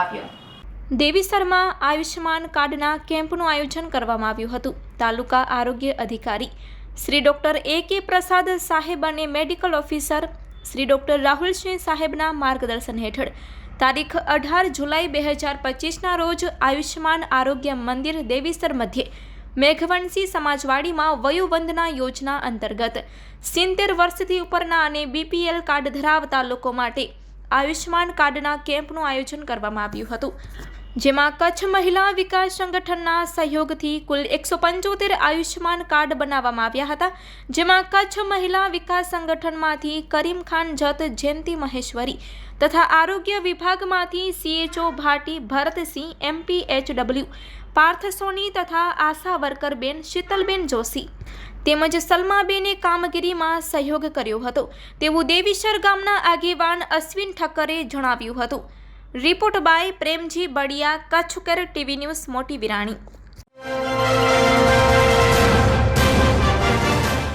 આવ્યો. દેવીસરમાં આયુષ્યમાન કાર્ડના કેમ્પનું આયોજન કરવામાં આવ્યું હતું. તાલુકા આરોગ્ય અધિકારી શ્રી ડૉક્ટર એ કે પ્રસાદ સાહેબ અને medical officer Shri doctor Rahulsinh સાહેબના માર્ગદર્શન હેઠળ તારીખ અઢાર જુલાઈ બે હજાર પચીસના રોજ આયુષ્યમાન આરોગ્ય મંદિર દેવીસર મધ્યે મેઘવંશી સમાજવાડીમાં વયોવંદના યોજના અંતર્ગત સિત્તેર વર્ષથી ઉપરના અને બીપીએલ કાર્ડ ધરાવતા લોકો માટે આયુષ્યમાન કાર્ડના કેમ્પનું આયોજન કરવામાં આવ્યું હતું. જેમાં કચ્છ મહિલા વિકાસ સંગઠનના સહયોગથી કુલ એકસો પંચોતેર આયુષ્યમાન કાર્ડ બનાવવામાં આવ્યા હતા, જેમાં કચ્છ મહિલા વિકાસ સંગઠનમાંથી કરીમ ખાન, જત, જયંતિ મહેશ્વરી તથા આરોગ્ય વિભાગમાંથી CHO Bhati Bharatsinh, MP, HW, Parth Soni તથા આશા વર્કરબેન, શીતલબેન જોશી તેમજ સલમાબેને કામગીરીમાં સહયોગ કર્યો હતો. તેવું દેવીસર ગામના આગેવાન અશ્વિન ઠક્કરે જણાવ્યું હતું. રિપોર્ટ બાય પ્રેમજી બડિયા કચ્છકર ટીવી ન્યૂઝ મોટી વિરાણી.